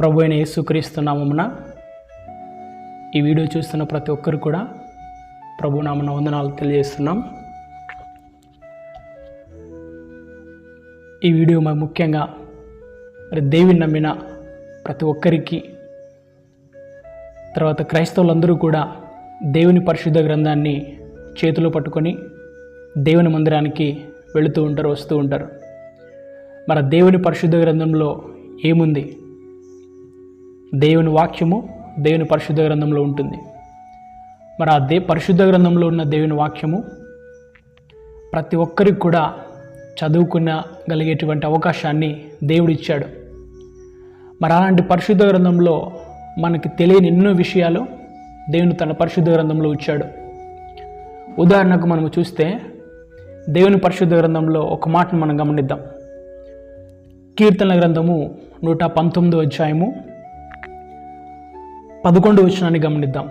ప్రభు అయిన యేసుక్రీస్తు ఈ వీడియో చూస్తున్న ప్రతి ఒక్కరు కూడా ప్రభు నామన వందనాలు తెలియజేస్తున్నాం. ఈ వీడియో మరి ముఖ్యంగా మరి దేవుని నమ్మిన ప్రతి ఒక్కరికి తర్వాత క్రైస్తవులందరూ కూడా దేవుని పరిశుద్ధ గ్రంథాన్ని చేతిలో పట్టుకొని దేవుని మందిరానికి వెళుతూ ఉంటారు వస్తూ ఉంటారు. మన దేవుని పరిశుద్ధ గ్రంథంలో ఏముంది? దేవుని వాక్యము దేవుని పరిశుద్ధ గ్రంథంలో ఉంటుంది. మరి ఆ దే పరిశుద్ధ గ్రంథంలో ఉన్న దేవుని వాక్యము ప్రతి ఒక్కరికి కూడా చదువుకున్న గలిగేటువంటి అవకాశాన్ని దేవుడిచ్చాడు మరి అలాంటి పరిశుద్ధ గ్రంథంలో మనకి తెలియని ఎన్నో విషయాలు దేవుని తన పరిశుద్ధ గ్రంథంలో ఇచ్చాడు. ఉదాహరణకు మనము చూస్తే దేవుని పరిశుద్ధ గ్రంథంలో ఒక మాటను మనం గమనిద్దాం. కీర్తన గ్రంథము నూట పంతొమ్మిదో అధ్యాయము పదకొండు వచనాన్ని గమనిద్దాం.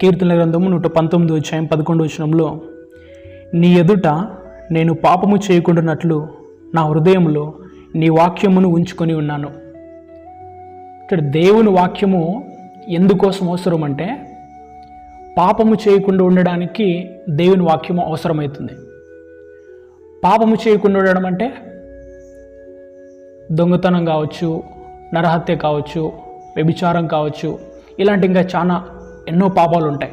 కీర్తన గ్రంథము నూట పంతొమ్మిది వచ్చాయం పదకొండు వచనంలో నీ ఎదుట నేను పాపము చేయకుండానట్లు నా హృదయంలో నీ వాక్యమును ఉంచుకొని ఉన్నాను. ఇక్కడ దేవుని వాక్యము ఎందుకోసం అవసరం అంటే పాపము చేయకుండా ఉండడానికి దేవుని వాక్యము అవసరమవుతుంది. పాపము చేయకుండా ఉండడం అంటే దొంగతనం కావచ్చు నరహత్య కావచ్చు వ్యభిచారం కావచ్చు ఇలాంటి ఇంకా చాలా ఎన్నో పాపాలు ఉంటాయి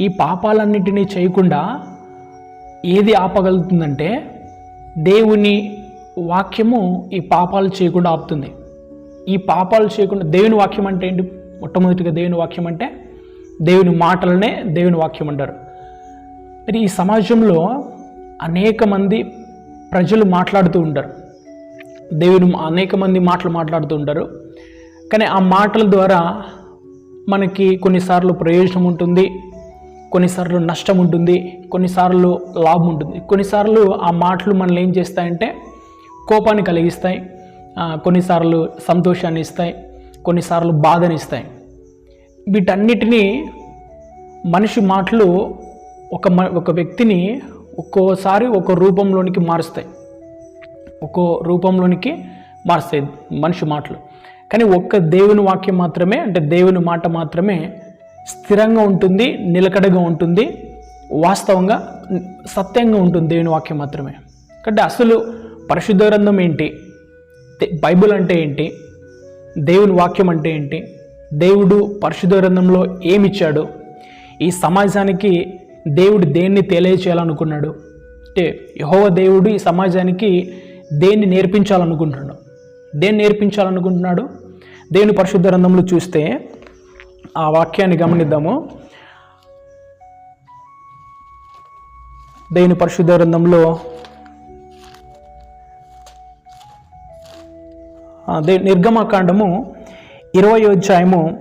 ఈ పాపాలన్నిటినీ చేయకుండా ఏది ఆపగలుగుతుందంటే దేవుని వాక్యము ఈ పాపాలు చేయకుండా ఆపుతుంది. ఈ పాపాలు చేయకుండా దేవుని వాక్యం అంటే ఏంటి? మొట్టమొదటిగా దేవుని వాక్యం అంటే దేవుని మాటలనే దేవుని వాక్యం అంటారు. మరి ఈ సమాజంలో అనేక మంది ప్రజలు మాట్లాడుతూ ఉంటారు. దేవుని అనేక మంది మాటలు మాట్లాడుతూ ఉంటారు. కానీ ఆ మాటల ద్వారా మనకి కొన్నిసార్లు ప్రయోజనం ఉంటుంది కొన్నిసార్లు నష్టం ఉంటుంది కొన్నిసార్లు లాభం ఉంటుంది. కొన్నిసార్లు ఆ మాటలు మనల్ని ఏం చేస్తాయంటే కోపాన్ని కలిగిస్తాయి కొన్నిసార్లు సంతోషాన్ని ఇస్తాయి కొన్నిసార్లు బాధని ఇస్తాయి. వీటన్నిటినీ మనిషి మాటలు ఒక మ ఒక వ్యక్తిని ఒక్కోసారి ఒక రూపంలోనికి మారుస్తాయి. ఒక్కో రూపంలోనికి మారుస్తాయి మనిషి మాటలు. కానీ ఒక్క దేవుని వాక్యం మాత్రమే అంటే దేవుని మాట మాత్రమే స్థిరంగా ఉంటుంది నిలకడగా ఉంటుంది వాస్తవంగా సత్యంగా ఉంటుంది దేవుని వాక్యం మాత్రమే. కాబట్టి అసలు పరిశుద్ధ గ్రంథం ఏంటి? బైబుల్ బైబిల్ అంటే ఏంటి? దేవుని వాక్యం అంటే ఏంటి? దేవుడు పరిశుద్ధ గ్రంథంలో ఏమిచ్చాడు? ఈ సమాజానికి దేవుడు దేన్ని తెలియచేయాలనుకున్నాడు? అంటే యహోవ దేవుడు ఈ సమాజానికి దేన్ని నేర్పించాలనుకుంటున్నాడు? దేన్ని నేర్పించాలనుకుంటున్నాడు? దేవుని పరిశుద్ధ గ్రంథంలో చూస్తే ఆ వాక్యాన్ని గమనిద్దాము. దేవుని పరిశుద్ధ గ్రంథంలో దే నిర్గమకాండము ఇరవై అధ్యాయము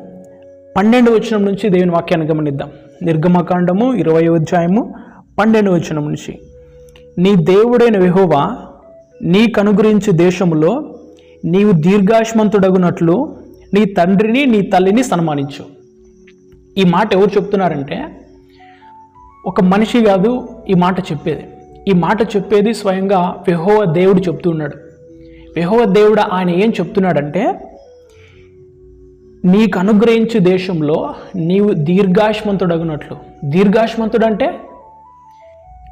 పన్నెండు వచనం నుంచి దేవుని వాక్యాన్ని గమనిద్దాం. నిర్గమకాండము ఇరవై అధ్యాయము పన్నెండు వచనం నుంచి. నీ దేవుడైన విహోవా నీ కనుగురించి దేశములో నీవు దీర్ఘాయుష్మంతుడగునట్లు నీ తండ్రిని నీ తల్లిని సన్మానించు. ఈ మాట ఎవరు చెప్తున్నారంటే ఒక మనిషి కాదు ఈ మాట చెప్పేది. ఈ మాట చెప్పేది స్వయంగా వెహోవ దేవుడు చెప్తున్నాడు. వెహోవ దేవుడు ఆయన ఏం చెప్తున్నాడంటే నీకు అనుగ్రహించే దేశంలో నీవు దీర్ఘాయుష్మంతుడగినట్లు. దీర్ఘాయుష్మంతుడు అంటే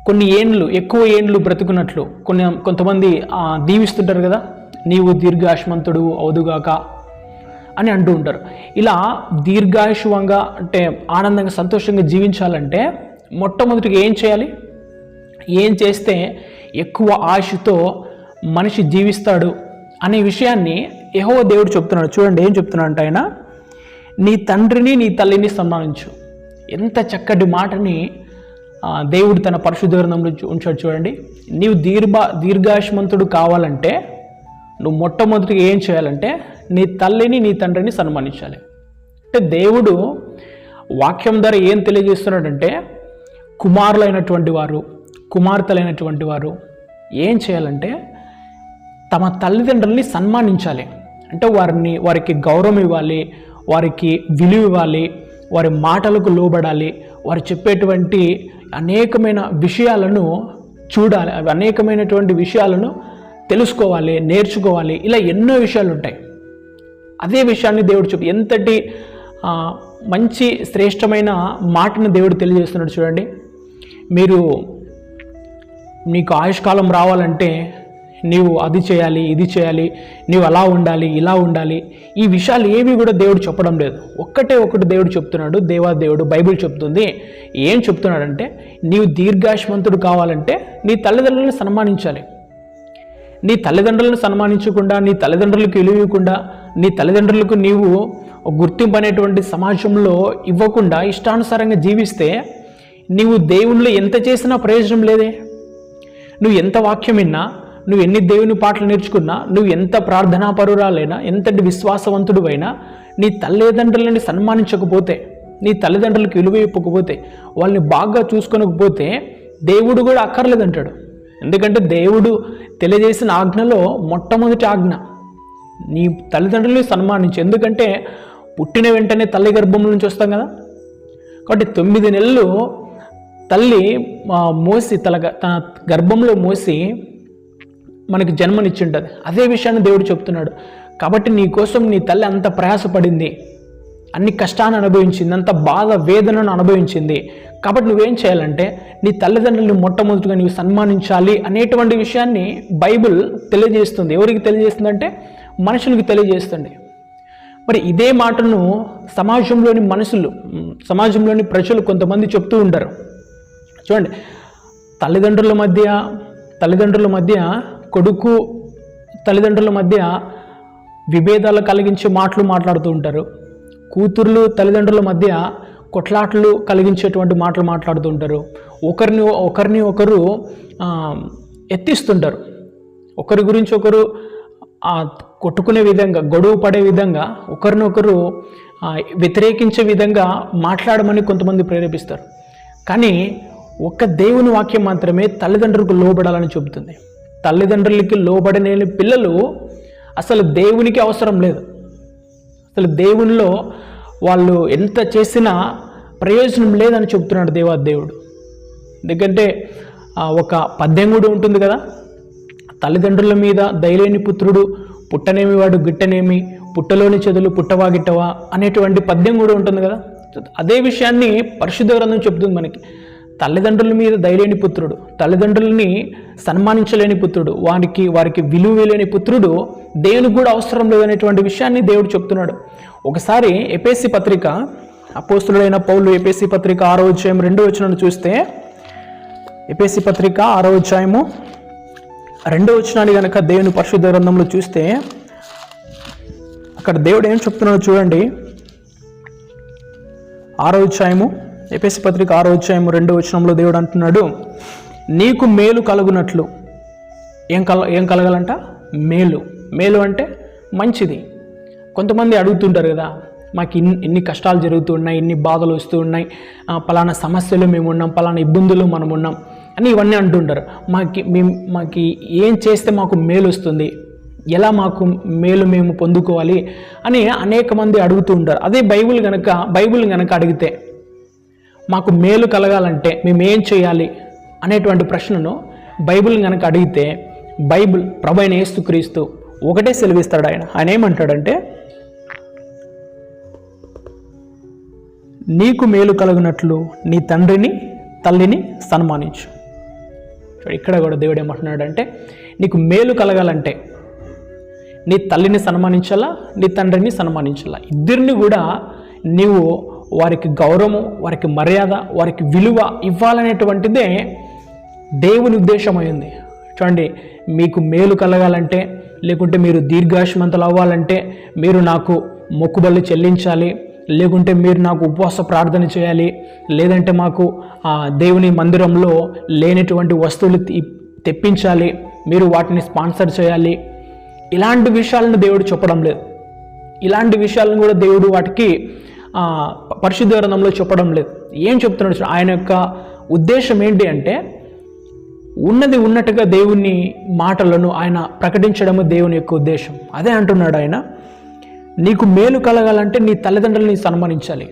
కొన్ని ఏండ్లు ఎక్కువ ఏండ్లు బ్రతుకున్నట్లు. కొన్ని కొంతమంది దీవిస్తుంటారు కదా నీవు దీర్ఘాయుష్మంతుడు అవుదుగాక అని అంటూ ఉంటారు. ఇలా దీర్ఘాయుష్వంగా అంటే ఆనందంగా సంతోషంగా జీవించాలంటే మొట్టమొదటిగా ఏం చేయాలి? ఏం చేస్తే ఎక్కువ ఆశతో మనిషి జీవిస్తాడు అనే విషయాన్ని యహో దేవుడు చెప్తున్నాడు. చూడండి ఏం చెప్తున్నాడు అంటే ఆయన? నీ తండ్రిని నీ తల్లిని సన్మానించు. ఎంత చక్కటి మాటని దేవుడు తన పరిశుద్ధ గ్రంథంలో ఉంచాడు చూడండి. నీవు దీర్ఘ దీర్ఘాయుష్మంతుడు కావాలంటే నువ్వు మొట్టమొదటిగా ఏం చేయాలంటే నీ తల్లిని నీ తండ్రిని సన్మానించాలి. అంటే దేవుడు వాక్యం ద్వారా ఏం తెలియజేస్తున్నాడంటే కుమారులైనటువంటి వారు కుమార్తెలైనటువంటి వారు ఏం చేయాలంటే తమ తల్లిదండ్రుల్ని సన్మానించాలి. అంటే వారిని వారికి గౌరవం ఇవ్వాలి వారికి విలువ ఇవ్వాలి వారి మాటలకు లోబడాలి వారు చెప్పేటువంటి అనేకమైన విషయాలను చూడాలి అవి అనేకమైనటువంటి విషయాలను తెలుసుకోవాలి నేర్చుకోవాలి ఇలా ఎన్నో విషయాలు ఉంటాయి. అదే విషయాన్ని దేవుడు చెప్పు ఎంతటి మంచి శ్రేష్టమైన మాటను దేవుడు తెలియజేస్తున్నాడు చూడండి. మీరు నీకు ఆయుష్కాలం రావాలంటే నీవు అది చేయాలి ఇది చేయాలి నీవు అలా ఉండాలి ఇలా ఉండాలి. ఈ విషయాలు ఏవి కూడా దేవుడు చెప్పడం లేదు. ఒక్కటే ఒకటి దేవుడు చెప్తున్నాడు దేవా దేవుడు బైబిల్ చెప్తుంది. ఏం చెప్తున్నాడంటే నీవు దీర్ఘాయుష్మంతుడు కావాలంటే నీ తల్లిదండ్రులను సన్మానించాలి. నీ తల్లిదండ్రులను సన్మానించకుండా నీ తల్లిదండ్రులకు ఇవ్వకుండా నీ తల్లిదండ్రులకు నీవు గుర్తింపు అనేటువంటి సమాజంలో ఇవ్వకుండా ఇష్టానుసారంగా జీవిస్తే నీవు దేవుళ్ళు ఎంత చేసినా ప్రయోజనం లేదే. నువ్వు ఎంత వాక్యం విన్నా నువ్వు ఎన్ని దేవుని పాటలు నేర్చుకున్నా నువ్వు ఎంత ప్రార్థనా పరురాలైనా ఎంతటి విశ్వాసవంతుడు అయినా నీ తల్లిదండ్రులని సన్మానించకపోతే నీ తల్లిదండ్రులకు విలువ ఇవ్వకపోతే వాళ్ళని బాగా చూసుకోనకపోతే దేవుడు కూడా అక్కర్లేదంటాడు. ఎందుకంటే దేవుడు తెలియజేసిన ఆజ్ఞలో మొట్టమొదటి ఆజ్ఞ నీ తల్లిదండ్రులు సన్మానించు. ఎందుకంటే పుట్టిన వెంటనే తల్లి గర్భం నుంచి వస్తాం కదా. కాబట్టి తొమ్మిది నెలలు తల్లి మోసి తల తన గర్భంలో మోసి మనకి జన్మనిచ్చింటుంది. అదే విషయాన్ని దేవుడు చెప్తున్నాడు. కాబట్టి నీ కోసం నీ తల్లి అంత ప్రయాసపడింది. అన్ని కష్టాన్ని అనుభవించింది అంత బాధ వేదనను అనుభవించింది. కాబట్టి నువ్వేం చేయాలంటే నీ తల్లిదండ్రులను మొట్టమొదటిగా నీవు సన్మానించాలి అనేటువంటి విషయాన్ని బైబిల్ తెలియజేస్తుంది. ఎవరికి తెలియజేస్తుందంటే మనుషులకు తెలియజేస్తుంది. మరి ఇదే మాటను సమాజంలోని మనుషులు సమాజంలోని ప్రజలు కొంతమంది చెప్తూ ఉంటారు. చూడండి తల్లిదండ్రుల మధ్య తల్లిదండ్రుల మధ్య కొడుకు తల్లిదండ్రుల మధ్య విభేదాలు కలిగించే మాటలు మాట్లాడుతూ ఉంటారు. కూతుర్లు తల్లిదండ్రుల మధ్య కొట్లాటలు కలిగించేటువంటి మాటలు మాట్లాడుతూ ఉంటారు ఒకరిని ఒకరిని ఒకరు ఎత్తిస్తుంటారు. ఒకరి గురించి ఒకరు కొట్టుకునే విధంగా గొడవ పడే విధంగా ఒకరినొకరు వ్యతిరేకించే విధంగా మాట్లాడమని కొంతమంది ప్రేరేపిస్తారు. కానీ ఒక్క దేవుని వాక్యం మాత్రమే తల్లిదండ్రులకు లోబడాలని చెబుతుంది. తల్లిదండ్రులకి లోబడలేని పిల్లలు అసలు దేవునికి అవసరం లేదు. అసలు దేవునిలో వాళ్ళు ఎంత చేసినా ప్రయోజనం లేదని చెప్తున్నాడు దేవా దేవుడు. ఎందుకంటే ఒక పద్యం కూడా ఉంటుంది కదా? తల్లిదండ్రుల మీద దయలేని పుత్రుడు పుట్టనేమి వాడు గిట్టనేమి పుట్టలోని చెదులు పుట్టవా గిట్టవా అనేటువంటి పద్యం కూడా ఉంటుంది కదా? అదే విషయాన్ని పరిశుద్ధ గ్రంథం చెప్తుంది మనకి. తల్లిదండ్రుల మీద దయలేని పుత్రుడు తల్లిదండ్రులని సన్మానించలేని పుత్రుడు వారికి వారికి విలువ లేని పుత్రుడు దేవునికి కూడా అవసరం లేదనేటువంటి విషయాన్ని దేవుడు చెప్తున్నాడు. ఒకసారి ఎపేసి పత్రిక అపోస్తుడైన పౌలు ఎపేసి పత్రిక ఆరో అధ్యాయం రెండో వచనం చూస్తే ఎపేసి పత్రిక ఆరో అధ్యాయము రెండో వచనాన్ని కనుక దేవుని పరిశుద్ధ గ్రంథంలో చూస్తే అక్కడ దేవుడు ఏం చెప్తున్నాడో చూడండి. ఆరో అధ్యాయము ఎపిసి పత్రిక ఆరో అధ్యాయం రెండో వచనంలో దేవుడు అంటున్నాడు నీకు మేలు కలుగునట్లు. ఏం కల ఏం కలగాలంట? మేలు. మేలు అంటే మంచిది. కొంతమంది అడుగుతుంటారు కదా మాకు ఇన్ని ఇన్ని కష్టాలు జరుగుతున్నాయి ఇన్ని బాధలు వస్తూ ఉన్నాయి పలానా సమస్యలు మేము ఉన్నాం పలానా ఇబ్బందులు మనం ఉన్నాం అని ఇవన్నీ అంటుంటారు. మాకి మేము మాకు ఏం చేస్తే మాకు మేలు వస్తుంది? ఎలా మాకు మేలు మేము పొందుకోవాలి? అని అనేక మంది అడుగుతూ ఉంటారు. అదే బైబిల్ కనుక బైబిల్ కనుక అడిగితే మాకు మేలు కలగాలంటే మేము ఏం చేయాలి అనేటువంటి ప్రశ్నను బైబిల్ కనుక అడిగితే బైబిల్ ప్రభైన అయిన యేసుక్రీస్తు ఒకటే సెలవిస్తాడు ఆయన. ఆయన ఏమంటాడంటే నీకు మేలు కలుగునట్లు నీ తండ్రిని తల్లిని సన్మానించు. ఇక్కడ కూడా దేవుడు ఏమంటున్నాడంటే నీకు మేలు కలగాలంటే నీ తల్లిని సన్మానించాలా నీ తండ్రిని సన్మానించాలా? ఇద్దరిని కూడా నీవు వారికి గౌరవము వారికి మర్యాద వారికి విలువ ఇవ్వాలనేటువంటిదే దేవుని ఉద్దేశమైంది. చూడండి మీకు మేలు కలగాలంటే లేకుంటే మీరు దీర్ఘాయుష్మంతులు అవ్వాలంటే మీరు నాకు మొక్కుబళ్ళు చెల్లించాలి లేకుంటే మీరు నాకు ఉపవాస ప్రార్థన చేయాలి లేదంటే మాకు ఆ, దేవుని మందిరంలో లేనటువంటి వస్తువులు తెప్పించాలి మీరు వాటిని స్పాన్సర్ చేయాలి. ఇలాంటి విషయాలను దేవుడు చెప్పడం లేదు. ఇలాంటి విషయాలను కూడా దేవుడు వాటికి పరిశుద్ధ గ్రంథంలో చెప్పడం లేదు. ఏం చెప్తున్నాడు ఆయన యొక్క ఉద్దేశం ఏంటి అంటే ఉన్నది ఉన్నట్టుగా దేవుని మాటలను ఆయన ప్రకటించడము దేవుని యొక్క ఉద్దేశం. అదే అంటున్నాడు ఆయన నీకు మేలు కలగాలంటే నీ తల్లిదండ్రులని సన్మానించాలి.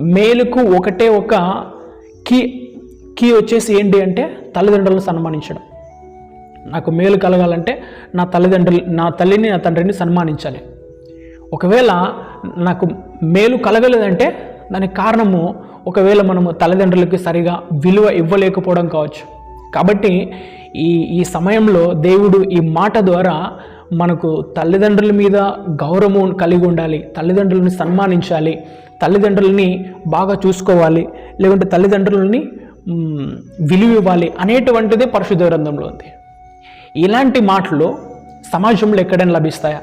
మేలుకు ఒకటే ఒక కీ కీ వచ్చేసి ఏంటి అంటే తల్లిదండ్రులను సన్మానించడం. నాకు మేలు కలగాలంటే నా తల్లిదండ్రులు నా తల్లిని నా తండ్రిని సన్మానించాలి. ఒకవేళ నాకు మేలు కలగలేదంటే దానికి కారణము ఒకవేళ మనము తల్లిదండ్రులకి సరిగా విలువ ఇవ్వలేకపోవడం కావచ్చు. కాబట్టి ఈ ఈ సమయంలో దేవుడు ఈ మాట ద్వారా మనకు తల్లిదండ్రుల మీద గౌరవం కలిగి ఉండాలి తల్లిదండ్రులని సన్మానించాలి తల్లిదండ్రులని బాగా చూసుకోవాలి లేకుంటే తల్లిదండ్రులని విలువ ఇవ్వాలి అనేటువంటిదే పరిశుద్ధ గ్రంథంలో ఉంది. ఇలాంటి మాటలు సమాజంలో ఎక్కడైనా లభిస్తాయా?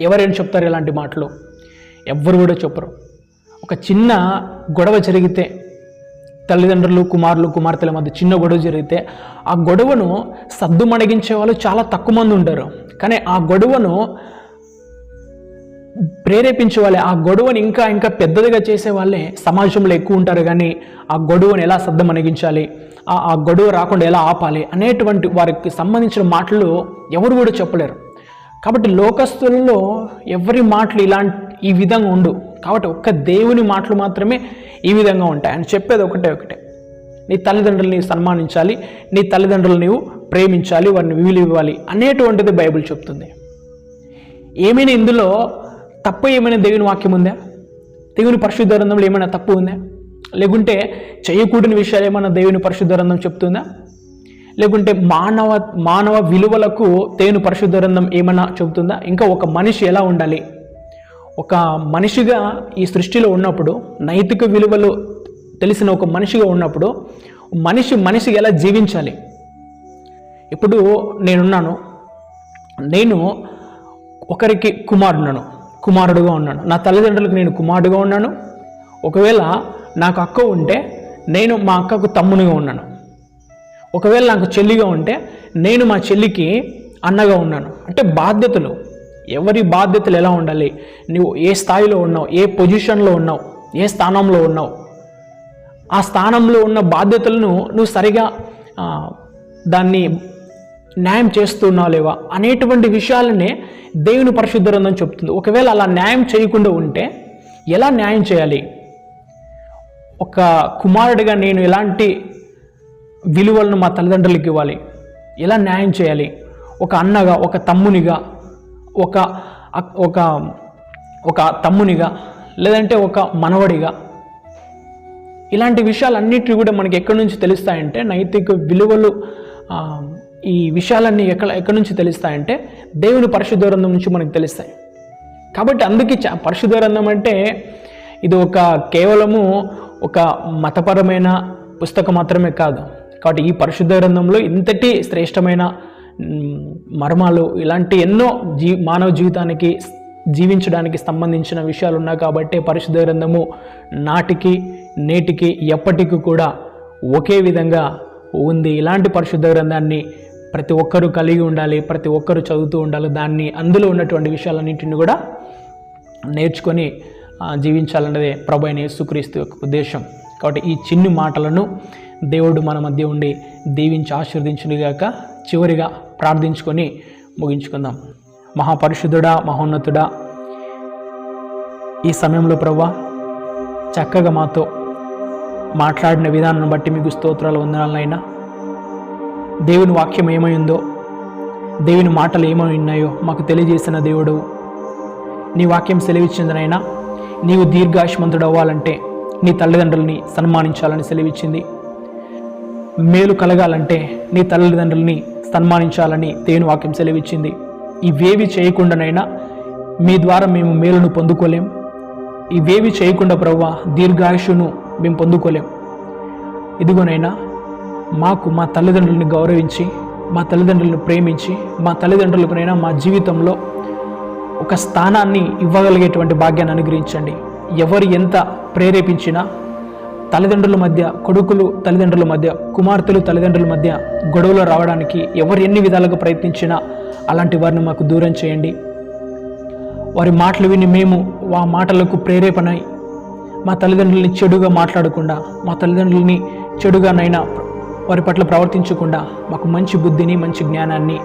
ఎవరైనా చెప్తారు ఇలాంటి మాటలు? ఎవ్వరు కూడా చెప్పరు. ఒక చిన్న గొడవ జరిగితే తల్లిదండ్రులు కుమారులు కుమార్తెల మధ్య చిన్న గొడవ జరిగితే ఆ గొడవను సద్దు మణగించే వాళ్ళు చాలా తక్కువ మంది ఉంటారు. కానీ ఆ గొడవను ప్రేరేపించే వాళ్ళే ఆ గొడవని ఇంకా ఇంకా పెద్దదిగా చేసే వాళ్ళే సమాజంలో ఎక్కువ ఉంటారు. కానీ ఆ గొడవను ఎలా సద్దుమణిగించాలి? ఆ గొడవ రాకుండా ఎలా ఆపాలి? అనేటువంటి వారికి సంబంధించిన మాటలు ఎవరు కూడా చెప్పలేరు. కాబట్టి లోకస్తులలో ఎవరి మాటలు ఇలాంటి ఈ విధంగా ఉండు. కాబట్టి ఒక్క దేవుని మాటలు మాత్రమే ఈ విధంగా ఉంటాయి. ఆయన చెప్పేది ఒకటే ఒకటే. నీ తల్లిదండ్రులని సన్మానించాలి నీ తల్లిదండ్రులు నీవు ప్రేమించాలి వారిని విలువ ఇవ్వాలి అనేటువంటిది బైబిల్ చెప్తుంది. ఏమైనా ఇందులో తప్పు ఏమైనా దేవుని వాక్యం ఉందా? దేవుని పరిశుద్ధ గ్రంథంలో ఏమైనా తప్పు ఉందా? లేకుంటే చేయకూడని విషయాలు ఏమైనా దేవుని పరిశుద్ధ గ్రంథం చెప్తుందా? లేకుంటే మానవ మానవ విలువలకు తేను పరిశుద్ధ గ్రంథం ఏమైనా చెబుతుందా? ఇంకా ఒక మనిషి ఎలా ఉండాలి? ఒక మనిషిగా ఈ సృష్టిలో ఉన్నప్పుడు నైతిక విలువలు తెలిసిన ఒక మనిషిగా ఉన్నప్పుడు మనిషి మనిషి ఎలా జీవించాలి? ఇప్పుడు నేనున్నాను. నేను ఒకరికి కుమారుడున్నాను కుమారుడుగా ఉన్నాను. నా తల్లిదండ్రులకు నేను కుమారుడుగా ఉన్నాను. ఒకవేళ నాకు అక్క ఉంటే నేను మా అక్కకు తమ్మునిగా ఉన్నాను. ఒకవేళ నాకు చెల్లిగా ఉంటే నేను మా చెల్లికి అన్నగా ఉన్నాను. అంటే బాధ్యతలు. ఎవరి బాధ్యతలు ఎలా ఉండాలి? నువ్వు ఏ స్థాయిలో ఉన్నావు? ఏ పొజిషన్లో ఉన్నావు? ఏ స్థానంలో ఉన్నావు? ఆ స్థానంలో ఉన్న బాధ్యతలను నువ్వు సరిగా దాన్ని న్యాయం చేస్తున్నావు లేవా అనేటువంటి విషయాలనే దేవుని పరిశుద్ధ గ్రంథం చెప్తుంది. ఒకవేళ అలా న్యాయం చేయకుండా ఉంటే ఎలా న్యాయం చేయాలి? ఒక కుమారుడిగా నేను ఎలాంటి విలువలను మా తల్లిదండ్రులకు ఇవ్వాలి. ఎలా న్యాయం చేయాలి? ఒక అన్నగా ఒక తమ్మునిగా ఒక ఒక ఒక తమ్మునిగా లేదంటే ఒక మనవడిగా. ఇలాంటి విషయాలన్నిటి కూడా మనకి ఎక్కడి నుంచి తెలుస్తాయంటే నైతిక విలువలు ఈ విషయాలన్నీ ఎక్కడ ఎక్కడి నుంచి తెలుస్తాయంటే దేవుని పరిశుద్ధ గ్రంథం నుంచి మనకు తెలుస్తాయి. కాబట్టి అందుకే చ- పరిశుద్ధ గ్రంథం అంటే ఇది ఒక కేవలము ఒక మతపరమైన పుస్తకం మాత్రమే కాదు. కాబట్టి ఈ పరిశుద్ధ గ్రంథంలో ఇంతటి శ్రేష్టమైన మర్మాలు ఇలాంటి ఎన్నో జీ మానవ జీవితానికి జీవించడానికి సంబంధించిన విషయాలు ఉన్నాయి కాబట్టి పరిశుద్ధ గ్రంథము నాటికి నేటికి ఎప్పటికీ కూడా ఒకే విధంగా ఉంది. ఇలాంటి పరిశుద్ధ గ్రంథాన్ని ప్రతి ఒక్కరూ కలిగి ఉండాలి ప్రతి ఒక్కరూ చదువుతూ ఉండాలి. దాన్ని అందులో ఉన్నటువంటి విషయాలన్నింటిని కూడా నేర్చుకొని జీవించాలన్నదే ప్రభు అయిన యేసుక్రీస్తు యొక్క ఉద్దేశం. కాబట్టి ఈ చిన్ని మాటలను దేవుడు మన మధ్య ఉండి దీవించి ఆశీర్వదించునిగాక చివరిగా ప్రార్థించుకొని ముగించుకుందాం. మహాపరిశుద్ధుడా మహోన్నతుడా ఈ సమయంలో ప్రభా చక్కగా మాతో మాట్లాడిన విధానం బట్టి మీకు స్తోత్రాలు వందనాలనైనా. దేవుని వాక్యం ఏమై ఉందో దేవుని మాటలు ఏమై ఉన్నాయో మాకు తెలియజేసిన దేవుడు. నీ వాక్యం సెలవిచ్చిందనైనా నీవు దీర్ఘాయుష్మంతుడు అవ్వాలంటే నీ తల్లిదండ్రులని సన్మానించాలని సెలవిచ్చింది. మేలు కలగాలంటే నీ తల్లిదండ్రులని సన్మానించాలని దేవుని వాక్యం సెలవిచ్చింది. ఇవేవి చేయకుండానైనా మీ ద్వారా మేము మేలును పొందుకోలేం. ఇవేవి చేయకుండా ప్రవ్వా దీర్ఘాయుషును మేము పొందుకోలేం. ఇదిగోనైనా మాకు మా తల్లిదండ్రులని గౌరవించి మా తల్లిదండ్రులను ప్రేమించి మా తల్లిదండ్రులకునైనా మా జీవితంలో ఒక స్థానాన్ని ఇవ్వగలిగేటువంటి భాగ్యాన్ని అనుగ్రహించండి. ఎవరు ఎంత ప్రేరేపించినా తల్లిదండ్రుల మధ్య కొడుకులు తల్లిదండ్రుల మధ్య కుమార్తెలు తల్లిదండ్రుల మధ్య గొడవలు రావడానికి ఎవరు ఎన్ని విధాలుగా ప్రయత్నించినా అలాంటి వారిని మాకు దూరం చేయండి. వారి మాటలు విని మేము ఆ మాటలకు ప్రేరేపణై మా తల్లిదండ్రుల్ని చెడుగా మాట్లాడకుండా మా తల్లిదండ్రుల్ని చెడుగానైనా వారి పట్ల ప్రవర్తించకుండా మాకు మంచి బుద్ధిని మంచి జ్ఞానాన్ని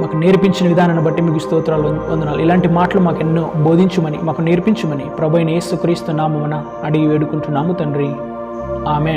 మాకు నేర్పించిన విధానాన్ని బట్టి మీకు స్తోత్రాలు వందనాలు. ఇలాంటి మాటలు మాకు ఎన్నో బోధించమని మాకు నేర్పించమని ప్రభు అయిన యేసుక్రీస్తు నామమున అడిగి వేడుకుంటున్నాము తండ్రి. ఆమెన్.